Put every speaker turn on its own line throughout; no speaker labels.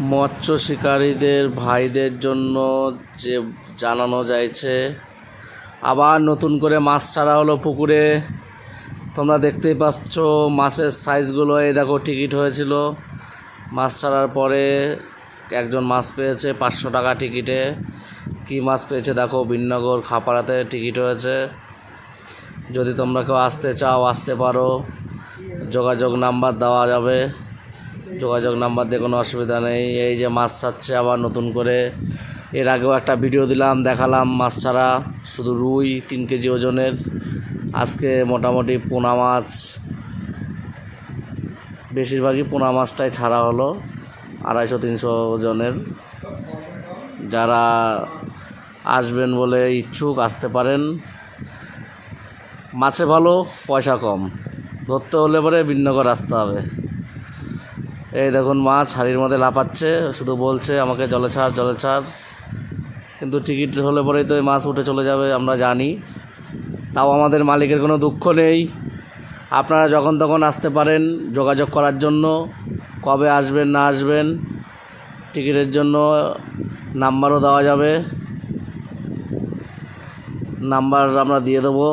মৎস্য শিকারীদের, ভাইদের জন্য যে জানানো যাইছে। আবার নতুন করে মাছ ছাড়া হলো পুকুরে। তোমরা দেখতেই পাচ্ছ মাছের সাইজগুলো। এই দেখো, টিকিট হয়েছিল। মাছ ছাড়ার পরে একজন মাছ পেয়েছে পাঁচশো টাকা টিকিটে। কী মাছ পেয়েছে দেখো বিনগর খাপাড়াতে টিকিট হয়েছে। যদি তোমরা কেউ আসতে চাও, আসতে পারো। যোগাযোগ নাম্বার দেওয়া যাবে। যোগাযোগ নাম্বার দিয়ে কোনো অসুবিধা নেই। এই যে মাছ ছাড়ছে, আবার নতুন করে। এর আগেও একটা ভিডিও দিলাম, দেখালাম মাছ ছাড়া, শুধু রুই, তিন কেজি ওজনের। আজকে মোটামুটি পোনা মাছ, বেশিরভাগই পোনা মাছটাই ছাড়া হলো, আড়াইশো, তিনশো ওজনের। যারা আসবেন বলে ইচ্ছুক, আসতে পারেন। মাছে ভালো, পয়সা কম। ধরতে হলে পরে ভিন্নগর আসতে হবে। এই দেখুন, মাছ হাড়ির মধ্যে লাফাচ্ছে, শুধু বলছে, আমাকে জলে ছাড় জলে ছাড়। কিন্তু টিকিট হলে পরেই তো মাছ উঠে চলে যাবে, আমরা জানি। তাও আমাদের মালিকের কোনো দুঃখ নেই। আপনারা যখন তখন আসতে পারেন যোগাযোগ করার জন্য, কবে আসবেন, না আসবেন, টিকিটের জন্য নাম্বারও দেওয়া যাবে। নাম্বার আমরা দিয়ে দেবো,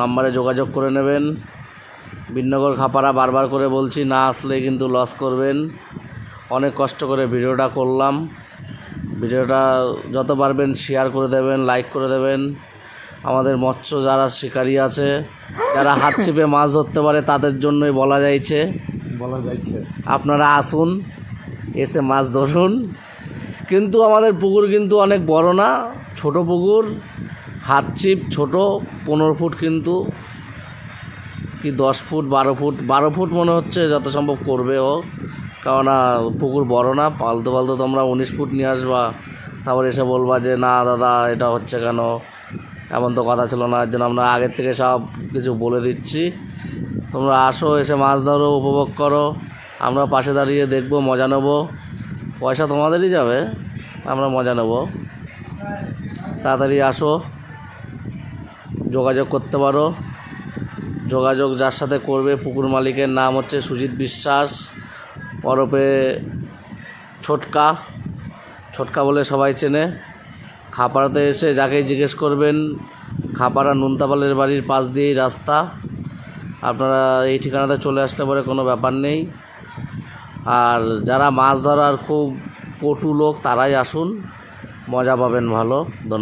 নাম্বারে যোগাযোগ করে নেবেন। বিনগর খাপাড়া বারবার করে বলছি না আসলে কিন্তু লস করবেন। অনেক কষ্ট করে ভিডিওটা করলাম। ভিডিওটা যত পারবেন শেয়ার করে দেবেন লাইক করে দেবেন। আমাদের মৎস্য যারা শিকারী আছে যারা হাত ছিপে মাছ ধরতে পারে তাদের জন্যই বলা যাইছে।
বলা যাইছে।
আপনারা আসুন এসে মাছ ধরুন। কিন্তু আমাদের পুকুর কিন্তু অনেক বড় না ছোট পুকুর। হাত ছিপ ছোট পনেরো ফুট কিন্তু। কি দশ ফুট, বারো ফুট? বারো ফুট মনে হচ্ছে যত সম্ভব করবে ও। কারণ পুকুর বড় না, পালতু পালতু তোমরা উনিশ ফুট নিয়ে আসবা। তারপর এসে বলবা যে, না দাদা, এটা হচ্ছে কেন? এমন তো কথা ছিল না এর জন্য আমরা আগের থেকে সব কিছু বলে দিচ্ছি। তোমরা আসো, এসে মাছ ধরো, উপভোগ করো। আমরা পাশে দাঁড়িয়ে দেখব, মজা নেব। পয়সা তোমাদেরই যাবে, আমরা মজা নেব। তাড়াতাড়ি আসো, যোগাযোগ করতে পারো। যোগাযোগ যার সাথে করবে পুকুর মালিকের নাম হচ্ছে সুজিত বিশ্বাস ওরফে ছোটকা। ছোটকা বলে সবাই চেনে। খাপাড়াতে এসে যাকে জিজ্ঞেস করবেন, খাপাড়া নুনতাপালের বাড়ির পাশ দিয়েই রাস্তা। আপনারা এই ঠিকানাতে চলে আসলে পরে কোনো ব্যাপার নেই। আর যারা মাছ ধরার খুব পটু লোক, তারাই আসুন। মজা পাবেন ভালো। ধন্যবাদ।